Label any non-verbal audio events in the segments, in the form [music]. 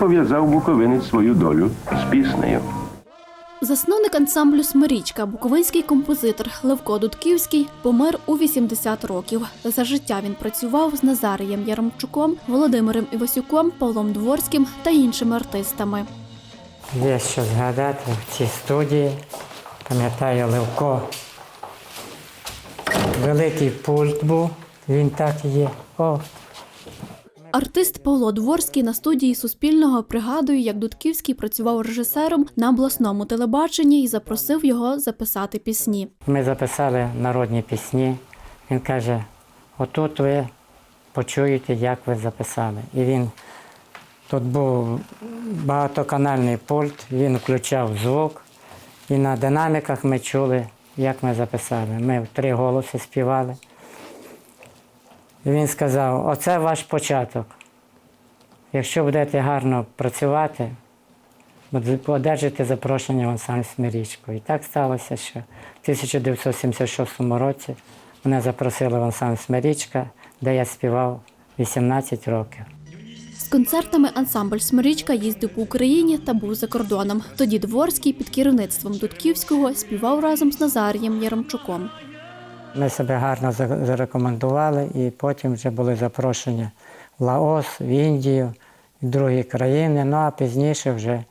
Пов'язав буковинець свою долю з піснею. Засновник ансамблю Смирічка, буковинський композитор Левко Дудківський, помер у 80 років. За життя він працював з Назарієм Яремчуком, Володимиром Івасюком, Павлом Дворським та іншими артистами. Є що згадати в цій студії. Пам'ятаю Левко. Великий пульт був, він так і є. О, Артист Павло Дворський на студії Суспільного пригадує, як Дудківський працював режисером на обласному телебаченні і запросив його записати пісні. Ми записали народні пісні. Він каже: отут ви почуєте, як ви записали. І він тут був багатоканальний пульт, він включав звук, і на динаміках ми чули, як ми записали. Ми три голоси співали. Він сказав: оце ваш початок. Якщо будете гарно працювати, одержите запрошення в ансамбль Смирічку. І так сталося, що в 1976 році мене запросили в ансамбль Смирічка, де я співав 18 років. З концертами ансамбль Смирічка їздив по Україні та був за кордоном. Тоді Дворський під керівництвом Дудківського співав разом з Назарієм Яремчуком. Ми себе гарно зарекомендували і потім вже були запрошення в Лаос, в Індію, в другі країни. Ну а пізніше вже,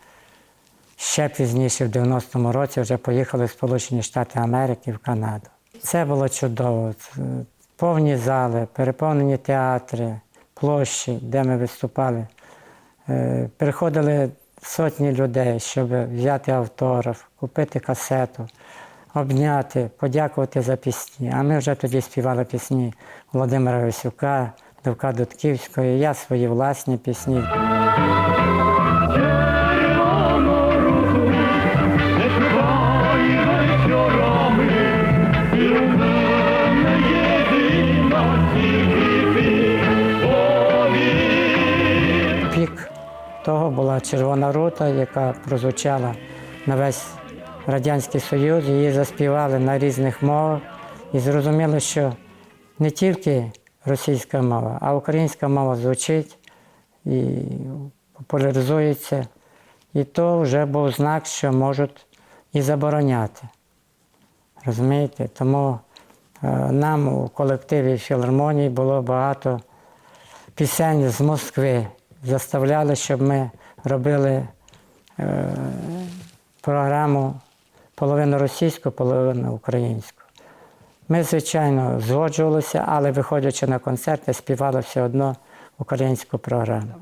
ще пізніше, в 90-му році, вже поїхали в Сполучені Штати Америки, в Канаду. Це було чудово. Повні зали, переповнені театри, площі, де ми виступали. Е, Приходили сотні людей, щоб взяти автограф, купити касету, обняти, подякувати за пісні. А ми вже тоді співали пісні Володимира Висюка, Довка Дудківського, я свої власні пісні. Пік того була червона рута, яка прозвучала на весь Радянський Союз. Її заспівали на різних мовах і зрозуміли, що не тільки російська мова, а українська мова звучить і популяризується. І то вже був знак, що можуть і забороняти. Розумієте? Тому е, нам у колективі філармонії було багато пісень з Москви. Заставляли, щоб ми робили е, програму половину російську, половину українську. Ми, звичайно, згоджувалися, але виходячи на концерти, співали все одно українську програму.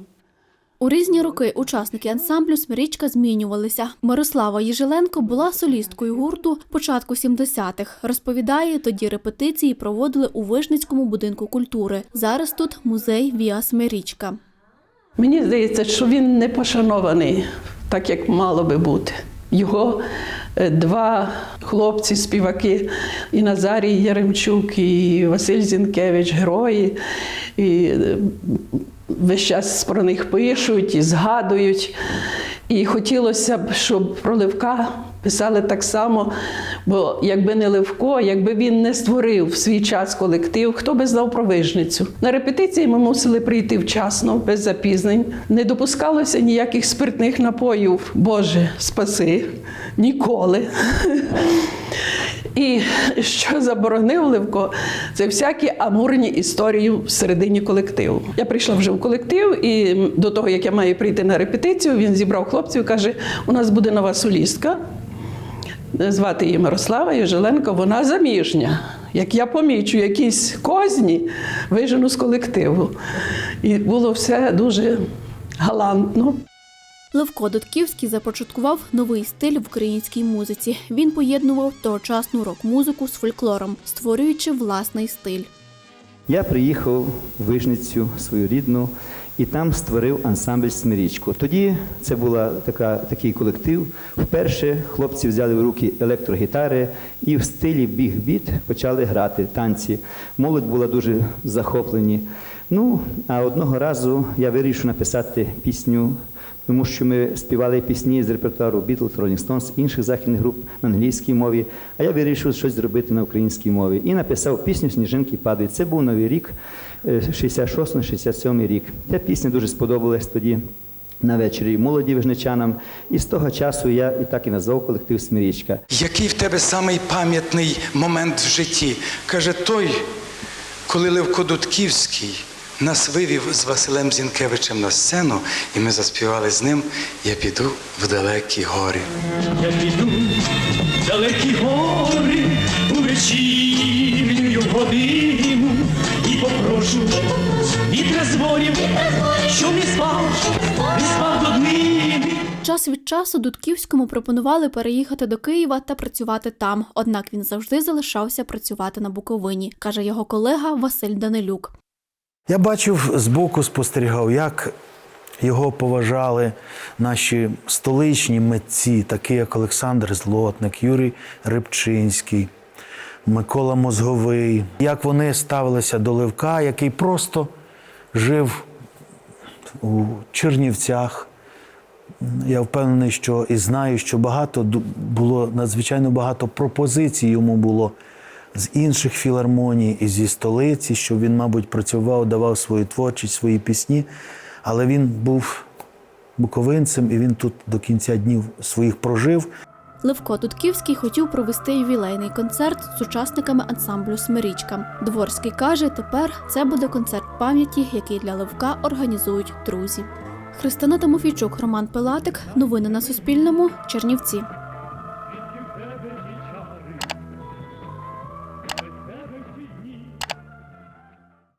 У різні роки учасники ансамблю Смирічка змінювалися. Мирослава Єжеленко була солісткою гурту початку 70-х. Розповідає, тоді репетиції проводили у Вижницькому будинку культури. Зараз тут музей Віа Смирічка. Мені здається, що він не пошанований так, як мало би бути. Його два хлопці, співаки, і Назарій Яремчук, і Василь Зінкевич, герої. І е, весь час про них пишуть і згадують. І хотілося б, щоб про Левка писали так само, бо якби не Левко, якби він не створив в свій час колектив, хто би знав про вижницю. На репетиції ми мусили прийти вчасно, без запізнень. Не допускалося ніяких спиртних напоїв. Боже, спаси, ніколи. І [laughs] що заборонив Левко, це всякі амурні історії всередині колективу. Я прийшла вже в колектив, і до того, як я маю прийти на репетицію, він зібрав хлопців і каже: у нас буде нова солістка. Звати її Мирослава Єжеленко, вона заміжня. Як я помічу якісь козні, вижену з колективу. І було все дуже галантно. Левко Дудківський започаткував новий стиль в українській музиці. Він поєднував тогочасну рок-музику з фольклором, створюючи власний стиль. Я приїхав в Вижницю свою рідну і там створив ансамбль Смирічку. Тоді це був така, такий колектив. Вперше хлопці взяли в руки електрогітари і в стилі біг-біт почали грати танці. Молодь була дуже захоплені. Ну, а одного разу я вирішив написати пісню тому що ми співали пісні з репертуару Beatles, Rolling Stones, інших західних груп на англійській мові. А я вирішив щось зробити на українській мові і написав пісню Сніжинки падають. Це був новий рік, е, 66-67 рік. Ця пісня дуже сподобалась тоді на вечорі молоді вижничанам. І з того часу я і так і назвав колектив Смирічка. Який в тебе самий пам'ятний момент в житті? Каже той, коли Левко Дудківський нас вивів з Василем Зінкевичем на сцену, і ми заспівали з ним Я піду в далекі гори. Я піду в далекі гори у вечірню годину і попрошу вітра з ворів, що не спав, не спав до днини. Час від часу Дудківському пропонували переїхати до Києва та працювати там. Однак він завжди залишався працювати на Буковині, каже його колега Василь Данилюк. Я бачив збоку, спостерігав, як його поважали наші столичні митці, такі як Олександр Злотник, Юрій Рибчинський, Микола Мозговий, як вони ставилися до Левка, який просто жив у Чернівцях. Я впевнений, що і знаю, що багато було надзвичайно багато пропозицій йому було з інших філармоній і зі столиці, що він, мабуть, працював, давав свою творчість, свої пісні. Але він був буковинцем і він тут до кінця днів своїх прожив. Левко Дудківський хотів провести ювілейний концерт з учасниками ансамблю Смирічка. Дворський каже, тепер це буде концерт пам'яті, який для Левка організують друзі. Христина Тимофійчук, Роман Пилатик. Новини на Суспільному. Чернівці.